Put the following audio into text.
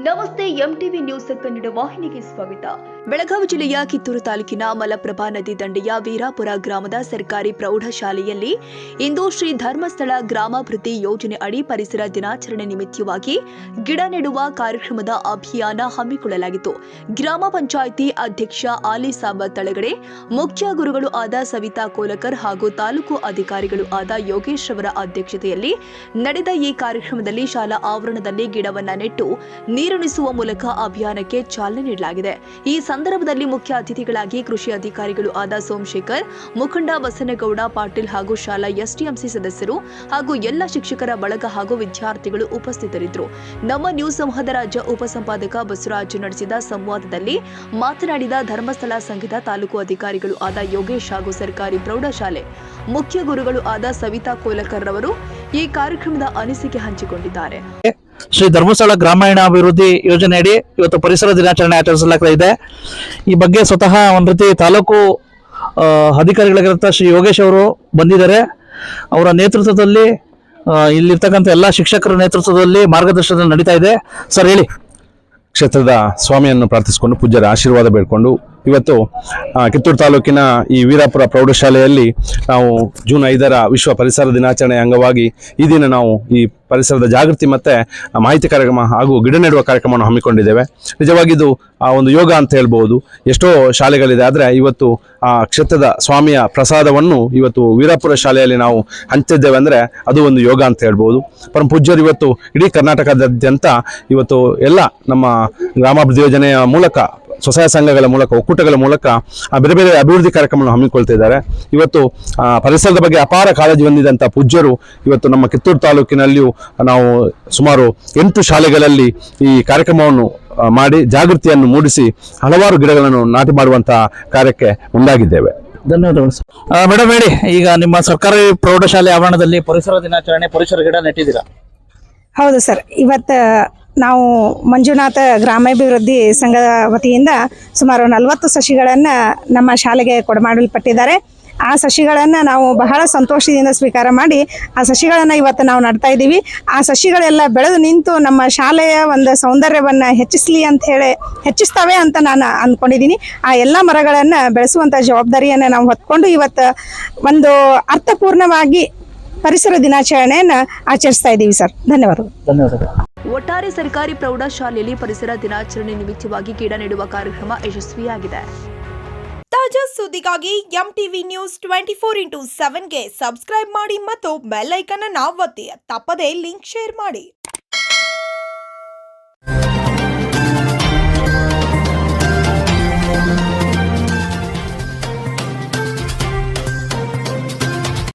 Novos MTV news Kannada ವಾಹಿನಿಗೆ ಸ್ವಾಗತ. ಬೆಳಗಾವಿ ಜಿಲ್ಲೆಯ ಕಿತ್ತೂರು ತಾಲೂಕಿನ ಮಲಪ್ರಭಾ ನದಿ ದಂಡೆಯ ವೀರಾಪುರ ಗ್ರಾಮದ ಸರ್ಕಾರಿ ಪ್ರೌಢಶಾಲೆಯಲ್ಲಿ ಇಂದು ಶ್ರೀ ಧರ್ಮಸ್ಥಳ ಗ್ರಾಮಾಭಿವೃದ್ಧಿ ಯೋಜನೆ ಅಡಿ ಪರಿಸರ ದಿನಾಚರಣೆ ನಿಮಿತ್ತವಾಗಿ ಗಿಡ ನೆಡುವ ಕಾರ್ಯಕ್ರಮದ ಅಭಿಯಾನ ಹಮ್ಮಿಕೊಳ್ಳಲಾಗಿತ್ತು. ಗ್ರಾಮ ಪಂಚಾಯಿತಿ ಅಧ್ಯಕ್ಷ ಆಲಿ ಸಾಬ ತಳಗಡೆ ಮುಖ್ಯ ಗುರುಗಳು ಆದ ಸವಿತಾ ಕೋಲಕರ್ ಹಾಗೂ ತಾಲೂಕು ಅಧಿಕಾರಿಗಳು ಆದ ಯೋಗೇಶ್ ಅವರ ಅಧ್ಯಕ್ಷತೆಯಲ್ಲಿ ನಡೆದ ಈ ಕಾರ್ಯಕ್ರಮದಲ್ಲಿ ಶಾಲಾ ಆವರಣದಲ್ಲಿ ಗಿಡವನ್ನ ನೆಟ್ಟು ನೀರುಣಿಸುವ ಮೂಲಕ ಅಭಿಯಾನಕ್ಕೆ ಚಾಲನೆ ನೀಡಲಾಗಿದೆ. ಈ ಸಂದರ್ಭದಲ್ಲಿ ಮುಖ್ಯ ಅತಿಥಿಗಳಾಗಿ ಕೃಷಿ ಅಧಿಕಾರಿಗಳು ಆದ ಸೋಮಶೇಖರ್, ಮುಖಂಡ ಬಸನಗೌಡ ಪಾಟೀಲ್ ಹಾಗೂ ಶಾಲಾ ಎಸ್ಟಿಎಂಸಿ ಸದಸ್ಯರು ಹಾಗೂ ಎಲ್ಲ ಶಿಕ್ಷಕರ ಬಳಗ ಹಾಗೂ ವಿದ್ಯಾರ್ಥಿಗಳು ಉಪಸ್ಥಿತರಿದ್ದರು. ನಮ್ಮ ನ್ಯೂಸ್ ಸಂವಾದ ರಾಜ್ಯ ಉಪಸಂಪಾದಕ ಬಸವರಾಜ್ ನಡೆಸಿದ ಸಂವಾದದಲ್ಲಿ ಮಾತನಾಡಿದ ಧರ್ಮಸ್ಥಳ ಸಂಘದ ತಾಲೂಕು ಅಧಿಕಾರಿಗಳು ಆದ ಯೋಗೇಶ್ ಹಾಗೂ ಸರ್ಕಾರಿ ಪ್ರೌಢಶಾಲೆ ಮುಖ್ಯ ಗುರುಗಳು ಆದ ಸವಿತಾ ಕೋಲಕರ್ ರವರು ಈ ಕಾರ್ಯಕ್ರಮದ ಅನಿಸಿಕೆ ಹಂಚಿಕೊಂಡಿದ್ದಾರೆ. ಶ್ರೀ ಧರ್ಮಸ್ಥಳ ಗ್ರಾಮೀಣಾಭಿವೃದ್ಧಿ ಯೋಜನೆಯಡಿ ಇವತ್ತು ಪರಿಸರ ದಿನಾಚರಣೆ ಆಚರಿಸಲಾಗ್ತಾ ಇದೆ. ಈ ಬಗ್ಗೆ ಸ್ವತಃ ಒಂದು ರೀತಿ ತಾಲೂಕು ಅಧಿಕಾರಿಗಳಾಗಿರುವಂಥ ಶ್ರೀ ಯೋಗೇಶ್ ಅವರು ಬಂದಿದ್ದಾರೆ. ಅವರ ನೇತೃತ್ವದಲ್ಲಿ ಇಲ್ಲಿರ್ತಕ್ಕಂಥ ಎಲ್ಲ ಶಿಕ್ಷಕರ ನೇತೃತ್ವದಲ್ಲಿ ಮಾರ್ಗದರ್ಶನ ನಡೀತಾ ಇದೆ. ಸರ್ ಹೇಳಿ. ಕ್ಷೇತ್ರದ ಸ್ವಾಮಿಯನ್ನು ಪ್ರಾರ್ಥಿಸಿಕೊಂಡು ಪೂಜ್ಯರ ಆಶೀರ್ವಾದ ಬೇಡ್ಕೊಂಡು ಇವತ್ತು ಕಿತ್ತೂರು ತಾಲೂಕಿನ ಈ ವೀರಾಪುರ ಪ್ರೌಢಶಾಲೆಯಲ್ಲಿ ನಾವು ಜೂನ್ ಐದರ ವಿಶ್ವ ಪರಿಸರ ದಿನಾಚರಣೆ ಅಂಗವಾಗಿ ಈ ದಿನ ನಾವು ಈ ಪರಿಸರದ ಜಾಗೃತಿ ಮತ್ತೆ ಮಾಹಿತಿ ಕಾರ್ಯಕ್ರಮ ಹಾಗೂ ಗಿಡ ನೆಡುವ ಕಾರ್ಯಕ್ರಮವನ್ನು ಹಮ್ಮಿಕೊಂಡಿದ್ದೇವೆ. ನಿಜವಾಗಿದ್ದು ಆ, ಒಂದು ಯೋಗ ಅಂತ ಹೇಳ್ಬೋದು ಎಷ್ಟೋ ಶಾಲೆಗಳಿದೆ, ಆದರೆ ಇವತ್ತು, ಆ, ಕ್ಷೇತ್ರದ ಸ್ವಾಮಿಯ ಪ್ರಸಾದವನ್ನು ಇವತ್ತು ವೀರಾಪುರ ಶಾಲೆಯಲ್ಲಿ ನಾವು ಹಂಚಿದ್ದೇವೆ ಅಂದರೆ ಅದು ಒಂದು ಯೋಗ ಅಂತ ಹೇಳ್ಬೋದು ಪರಮ ಪೂಜ್ಯರು ಇವತ್ತು ಇಡೀ ಕರ್ನಾಟಕದಾದ್ಯಂತ ಇವತ್ತು ಎಲ್ಲ ನಮ್ಮ ಗ್ರಾಮಾಭಿವೃದ್ಧಿ ಯೋಜನೆಯ ಮೂಲಕ ಸ್ವಸಹಾಯ ಸಂಘಗಳ ಮೂಲಕ ಒಕ್ಕೂಟಗಳ ಮೂಲಕ ಆ ಬೇರೆ ಬೇರೆ ಅಭಿವೃದ್ಧಿ ಕಾರ್ಯಕ್ರಮವನ್ನು ಹಮ್ಮಿಕೊಳ್ತಿದ್ದಾರೆ. ಇವತ್ತು ಪರಿಸರದ ಬಗ್ಗೆ ಅಪಾರ ಕಾಳಜಿ ಹೊಂದಿದಂಥ ಪೂಜ್ಯರು ಇವತ್ತು ನಮ್ಮ ಕಿತ್ತೂರು ತಾಲೂಕಿನಲ್ಲಿಯೂ ನಾವು ಸುಮಾರು ಎಂಟು ಶಾಲೆಗಳಲ್ಲಿ ಈ ಕಾರ್ಯಕ್ರಮವನ್ನು ಮಾಡಿ ಜಾಗೃತಿಯನ್ನು ಮೂಡಿಸಿ ಹಲವಾರು ಗಿಡಗಳನ್ನು ನಾಟಿ ಮಾಡುವಂತಹ ಕಾರ್ಯಕ್ಕೆ ಮುಂದಾಗಿದ್ದೇವೆ. ಧನ್ಯವಾದಗಳು ಸರ್. ಮೇಡಮ್ ಹೇಳಿ ಈಗ ನಿಮ್ಮ ಸರ್ಕಾರಿ ಪ್ರೌಢಶಾಲೆ ಆವರಣದಲ್ಲಿ ಪರಿಸರ ದಿನಾಚರಣೆ ಪರಿಸರ ಗಿಡ ನೆಟ್ಟಿದ್ದೀರಾ? ಹೌದು ಸರ್ ಇವತ್ತು ನಾವು ಮಂಜುನಾಥ ಗ್ರಾಮಾಭಿವೃದ್ಧಿ ಸಂಘದ ವತಿಯಿಂದ ಸುಮಾರು ನಲವತ್ತು ಸಸಿಗಳನ್ನು ನಮ್ಮ ಶಾಲೆಗೆ ಕೊಡಮಾಡಲ್ಪಟ್ಟಿದ್ದಾರೆ. ಆ ಸಸಿಗಳನ್ನು ನಾವು ಬಹಳ ಸಂತೋಷದಿಂದ ಸ್ವೀಕಾರ ಮಾಡಿ ಆ ಸಸಿಗಳನ್ನು ಇವತ್ತು ನಾವು ನಡ್ತಾ ಇದ್ದೀವಿ. ಆ ಸಸಿಗಳೆಲ್ಲ ಬೆಳೆದು ನಿಂತು ನಮ್ಮ ಶಾಲೆಯ ಒಂದು ಸೌಂದರ್ಯವನ್ನು ಹೆಚ್ಚಿಸಲಿ ಅಂತ ಹೇಳಿ ಹೆಚ್ಚಿಸ್ತವೆ ಅಂತ ನಾನು ಅಂದ್ಕೊಂಡಿದ್ದೀನಿ. ಆ ಎಲ್ಲ ಮರಗಳನ್ನು ಬೆಳೆಸುವಂಥ ಜವಾಬ್ದಾರಿಯನ್ನು ನಾವು ಹೊತ್ಕೊಂಡು ಇವತ್ತು ಒಂದು ಅರ್ಥಪೂರ್ಣವಾಗಿ ಪರಿಸರ ದಿನಾಚರಣೆಯನ್ನು ಆಚರಿಸ್ತಾ ಇದ್ದೀವಿ ಸರ್. ಧನ್ಯವಾದಗಳು. ಧನ್ಯವಾದಗಳು. ಒಟ್ಟಾರೆ ಸರ್ಕಾರಿ ಪ್ರೌಢಶಾಲೆಯಲ್ಲಿ ಪರಿಸರ ದಿನಾಚರಣೆ ನಿಮಿತ್ತವಾಗಿ ಗಿಡ ನೆಡುವ ಕಾರ್ಯಕ್ರಮ ಯಶಸ್ವಿಯಾಗಿದೆ. ತಾಜಾ ಸುದ್ದಿಗಾಗಿ M TV news twenty four into ಸೆವೆನ್ಗೆ subscribe ಮಾಡಿ ಮತ್ತು ಬೆಲ್ ಅನ್ನು ಒತ್ತಿ. ತಪ್ಪದೇ ಲಿಂಕ್ ಶೇರ್ ಮಾಡಿ.